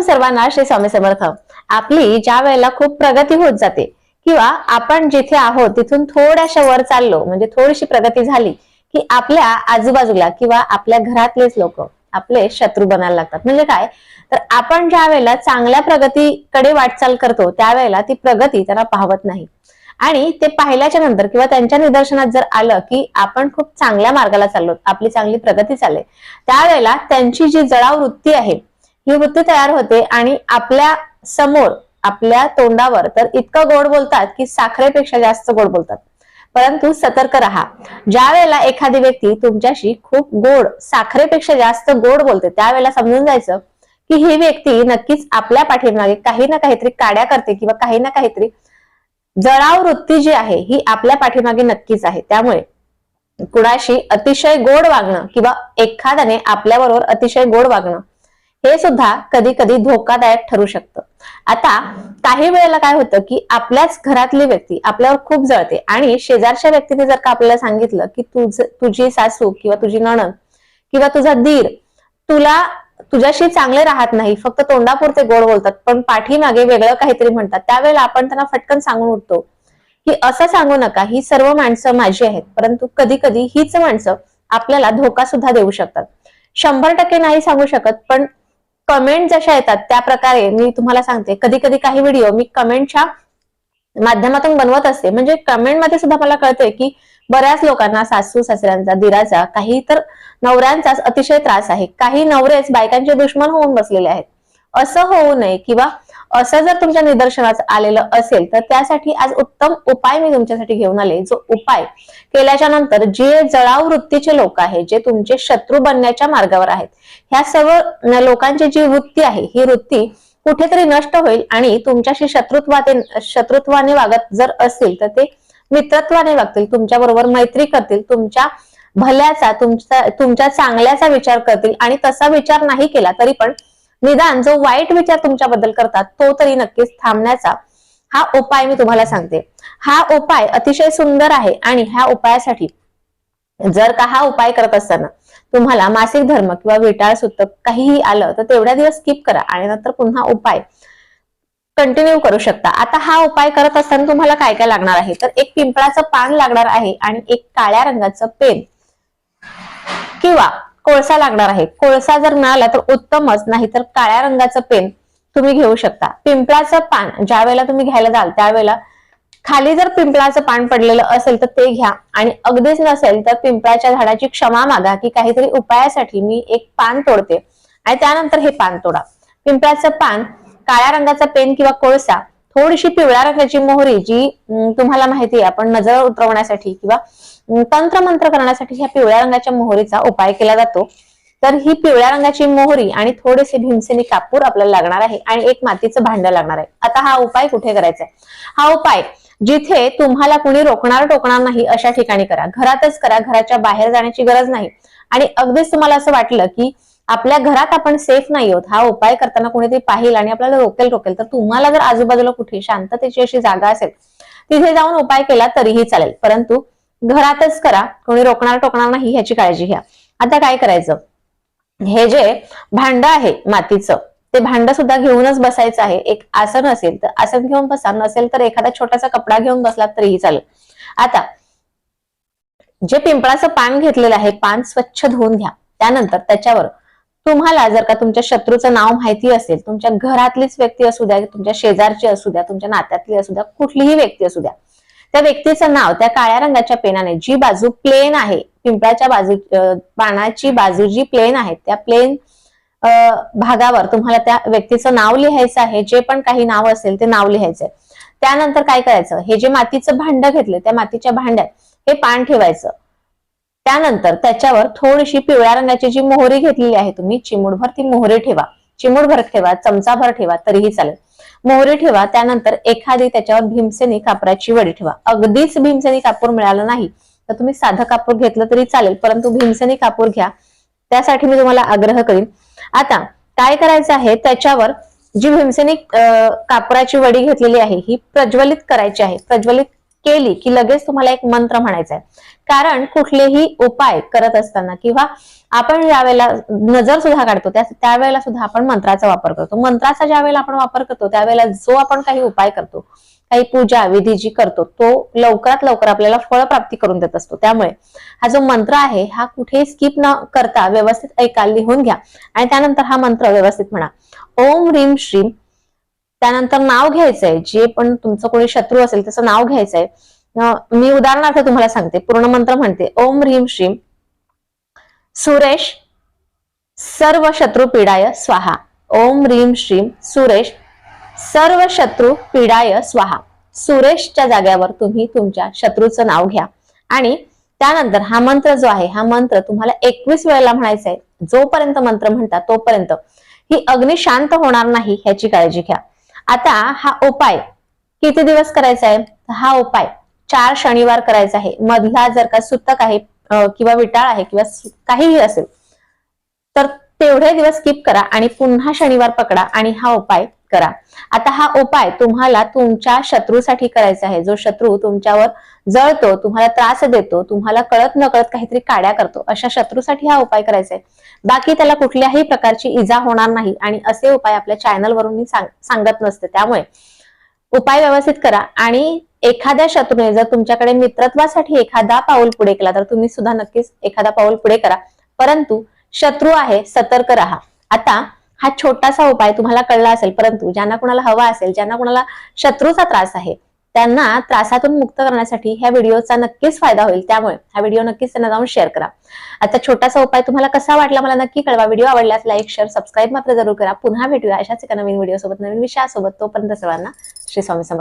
प्रथम सर्वांना श्री स्वामी समर्थ. आपली ज्या वेळेला खूप प्रगती होत जाते किंवा आपण जिथे आहोत तिथून थोड्याशा वर चाललो म्हणजे थोडीशी प्रगती झाली की आपल्या आजूबाजूला किंवा आपल्या घरातलेच लोक आपले शत्रू बनायला लागतात. म्हणजे काय? तर आपण ज्या वेळेला चांगल्या प्रगतीकडे वाटचाल करतो त्यावेळेला ती प्रगती त्यांना पाहवत नाही. आणि ते पाहिल्याच्या नंतर किंवा त्यांच्या निदर्शनात जर आलं की आपण खूप चांगल्या मार्गाला चाललो आपली चांगली प्रगती चालेल त्यावेळेला त्यांची जी जळाव वृत्ती आहे ही वृत्ती तयार होते आणि आपल्यासमोर आपल्या तोंडावर तर इतकं गोड बोलतात की साखरेपेक्षा जास्त गोड बोलतात. परंतु सतर्क राहा. ज्या वेळेला एखादी व्यक्ती तुमच्याशी खूप गोड साखरेपेक्षा जास्त गोड बोलते त्यावेळेला समजून जायचं की ही व्यक्ती नक्कीच आपल्या पाठीमागे काही ना काहीतरी काड्या करते किंवा काही ना काहीतरी जळाव वृत्ती जी आहे ही आपल्या पाठीमागे नक्कीच आहे. त्यामुळे कुणाशी अतिशय गोड वागणं किंवा एखाद्याने आपल्याबरोबर अतिशय गोड वागणं हे सुद्धा कधी कधी धोकादायक ठरू शकतं. आता काही वेळेला काय होतं की आपल्याच घरातली व्यक्ती आपल्यावर खूप जळते आणि शेजारच्या व्यक्तीने जर का आपल्याला सांगितलं की तुझ तुझी सासू किंवा तुझी नणद किंवा तुझा दीर तुला तुझ्याशी चांगले राहत नाही फक्त तोंडापुरते गोड बोलतात पण पाठीमागे वेगळं काहीतरी म्हणतात त्यावेळेला आपण त्यांना फटकन सांगून उठतो की असं सांगू नका ही सर्व माणसं माझी आहेत परंतु कधी कधी हीच माणसं आपल्याला धोका सुद्धा देऊ शकतात. शंभर टक्के नाही सांगू शकत पण कमेंट जशा येतात त्या प्रकारे मी तुम्हाला सांगते. कधी कधी काही व्हिडिओ मी कमेंटच्या माध्यमातून बनवत असते. म्हणजे कमेंटमध्ये सुद्धा मला कळतंय की बऱ्याच लोकांना सासू सासऱ्यांचा दिराचा काही तर नवऱ्यांचाच अतिशय त्रास आहे. काही नवरेच बायकांचे दुश्मन होऊन बसलेले आहेत. असं होऊ नये किंवा असं जर तुमच्या निदर्शनास आलेलं असेल तर त्यासाठी आज उत्तम उपाय मी तुमच्यासाठी घेऊन आले. जो उपाय केल्याच्यानंतर जे जळाव वृत्तीचे लोक आहेत जे तुमचे शत्रू बनण्याच्या मार्गावर आहेत ह्या सर्व लोकांची जी वृत्ती आहे ही वृत्ती कुठेतरी नष्ट होईल आणि तुमच्याशी शत्रुत्वाते शत्रुत्वाने वागत जर असतील तर ते मित्रत्वाने वागतील तुमच्या बरोबर मैत्री करतील तुमच्या भल्याचा तुमच्या तुमच्या चांगल्याचा विचार करतील आणि तसा विचार नाही केला तरी पण निदान जो वाईट विचार तुमच्याबद्दल करतात तो तरी नक्कीच थांबण्याचा हा उपाय मी तुम्हाला सांगते. हा उपाय अतिशय सुंदर आहे आणि ह्या उपायासाठी जर का हा उपाय करत असताना तुम्हाला मासिक धर्म किंवा विटाळ सुतक काहीही आलं तर तेवढ्या दिवस स्किप करा आणि नंतर पुन्हा उपाय कंटिन्यू करू शकता. आता हा उपाय करत असताना तुम्हाला काय काय लागणार आहे? तर एक पिंपळाचं पान लागणार आहे आणि एक काळ्या रंगाचं पेन किंवा कोळसा लागणार आहे. कोळसा जर मिळाला तर उत्तमच नाही तर काळ्या रंगाचं पेन तुम्ही घेऊ शकता. पिंपळाचं पान ज्या वेळेला तुम्ही घ्यायला जाल त्यावेळेला खाली जर पिंपळाचं पान पडलेलं असेल तर ते घ्या. आणि अगदीच नसेल तर पिंपळाच्या झाडाची क्षमा मागा की काहीतरी उपायासाठी मी एक पान तोडते. आणि त्यानंतर हे पान तोडा. पिंपळाचं पान काळ्या रंगाचा पेन किंवा कोळसा थोडीशी पिवळ्या रंगाची मोहरी जी तुम्हाला माहिती आहे आपण नजर उतरवण्यासाठी किंवा तंत्र तंत्रमंत्र करण्यासाठी ह्या पिवळ्या रंगाच्या मोहरीचा उपाय केला जातो. तर ही पिवळ्या रंगाची मोहरी आणि थोडेसे भीमसेनी कापूर आपल्याला लागणार आहे आणि एक मातीचं भांड लागणार आहे. आता हा उपाय कुठे करायचा आहे? हा उपाय जिथे तुम्हाला कुणी रोखणार टोकणार नाही अशा ठिकाणी करा. घरातच करा घराच्या बाहेर जाण्याची गरज नाही. आणि अगदीच तुम्हाला असं वाटलं की आपल्या घरात आपण सेफ नाही आहोत. हा उपाय करताना कोणीतरी पाहिल आणि आपल्याला रोकेल रोकेल. तर तुम्हाला जर आजूबाजूला कुठे शांततेची अशी जागा असेल तिथे जाऊन उपाय केला तरीही चालेल. परंतु घरातच करा. कोणी रोखणार टोकणार नाही ह्याची काळजी घ्या. आता काय करायचं? हे जे भांड आहे मातीचं ते भांड सुद्धा घेऊनच बसायचं आहे. एक आसन असेल तर आसन घेऊन बसा. नसेल तर एखादा छोटासा कपडा घेऊन बसला तरीही चालेल. आता जे पिंपळाचं पान घेतलेलं आहे पान स्वच्छ धुवून घ्या. त्यानंतर त्याच्यावर तुम्हाला जर का तुमच्या शत्रूचं नाव माहिती असेल तुमच्या घरातलीच व्यक्ती असू द्या तुमच्या शेजारची असू द्या तुमच्या नात्यातली असू द्या कुठलीही व्यक्ती असू द्या त्या व्यक्तीचं नाव त्या काळ्या रंगाच्या पेनाने जी बाजू प्लेन आहे पिंपळाच्या बाजू पानाची बाजू जी प्लेन आहे त्या प्लेन भागावर तुम्हाला त्या व्यक्तीचं नाव लिहायचं आहे जे पण काही नाव असेल ते नाव लिहायचंय. त्यानंतर काय करायचं? हे जे मातीचं भांड घेतलं त्या मातीच्या भांड्यात हे पान ठेवायचं. त्यानंतर त्याच्यावर थोडीशी पिवळ्या रंगाची जी मोहरी घेतलेली आहे तुम्ही चिमूडभर ती मोहरी ठेवा. चिमूडभर ठेवा चमचाभर ठेवा तरीही चालेल. मोहरी ठेवा त्यानंतर एखादी त्याच्यावर भीमसेनी कापराची वडी ठेवा. अगदीच भीमसेनी कापूर मिळालं नाही तर तुम्ही साधं कापूर घेतलं तरी चालेल परंतु भीमसेनी कापूर घ्या. त्यासाठी मी तुम्हाला आग्रह करीन. आता काय करायचं आहे? त्याच्यावर जी भीमसेनी कापराची वडी घेतलेली आहे ही प्रज्वलित करायची आहे. प्रज्वलित केली की लगेच तुम्हाला एक मंत्र म्हणायचा आहे. कारण कुठलेही उपाय करत असताना किंवा आपण ज्यावेळेला नजर सुद्धा काढतो त्यावेळेला सुद्धा आपण मंत्राचा वापर करतो. मंत्राचा ज्यावेळेला आपण वापर करतो त्यावेळेला जो आपण काही उपाय करतो काही पूजा विधी जी करतो तो लवकरात लवकर आपल्याला फळ प्राप्ती करून देत असतो. त्यामुळे हा जो मंत्र आहे हा कुठेही स्किप न करता व्यवस्थित ऐका लिहून घ्या. आणि त्यानंतर हा मंत्र व्यवस्थित म्हणा. ओम ह्रीम श्रीम त्यानंतर नाव घ्यायचंय. जे पण तुमचं कोणी शत्रू असेल त्याचं नाव घ्यायचंय. मी उदाहरणार्थ तुम्हाला सांगते. पूर्ण मंत्र म्हणते. ओम ह्रीम श्रीम सुरेश सर्व शत्रू पीडाय स्वाहा. ओम ह्रीम श्रीम सुरेश सर्व शत्रू पीडाय स्वाहा. सुरेशच्या जाग्यावर तुम्ही तुमच्या शत्रूचं नाव घ्या. आणि त्यानंतर हा मंत्र जो आहे हा मंत्र तुम्हाला एकवीस वेळेला म्हणायचा आहे. जोपर्यंत मंत्र म्हणता तोपर्यंत. ही अग्नी शांत होणार नाही ह्याची काळजी घ्या. आता हा उपाय किती दिवस करायचा आहे? हा उपाय चार शनिवार करायचा आहे. मधला जर का सुतक आहे किंवा विटाळ आहे किंवा काहीही असेल तर तेवढे दिवस स्किप करा आणि पुन्हा शनिवार पकडा आणि हा उपाय करा. आता हा उपाय तुम्हाला तुमच्या शत्रूसाठी करायचा आहे. जो शत्रू तुमच्यावर जळतो तुम्हाला त्रास देतो तुम्हाला कळत न कळत काहीतरी काड्या करतो अशा शत्रूसाठी हा उपाय करायचा आहे. बाकी त्याला कुठल्याही प्रकारची इजा होणार नाही आणि असे उपाय आपल्या चॅनलवरून मी सांग- सांगत नसते. त्यामुळे उपाय व्यवस्थित करा आणि एखाद्या शत्रूने जर तुमच्याकडे मित्रत्वासाठी एखादा पाऊल पुढे केला तर तुम्ही सुद्धा नक्कीच एखादा पाऊल पुढे करा. परंतु शत्रू आहे सतर्क राहा. आता हा छोटासा उपाय तुम्हाला कळला असेल परंतु ज्यांना कुणाला हवा असेल ज्यांना कुणाला शत्रूचा त्रास आहे त्यांना त्रासातून मुक्त करण्यासाठी ह्या व्हिडिओचा नक्कीच फायदा होईल. त्यामुळे हा व्हिडिओ नक्कीच त्यांना जाऊन शेअर करा. आता छोटासा उपाय तुम्हाला कसा वाटला मला नक्की कळवा. व्हिडिओ आवडल्यास लाईक शेअर सबस्क्राईब मात्र जरूर करा. पुन्हा भेटूया अशाच एका नवीन व्हिडिओ सोबत नवीन विषयासोबत. तोपर्यंत सर्वांना श्री स्वामी समर्थ.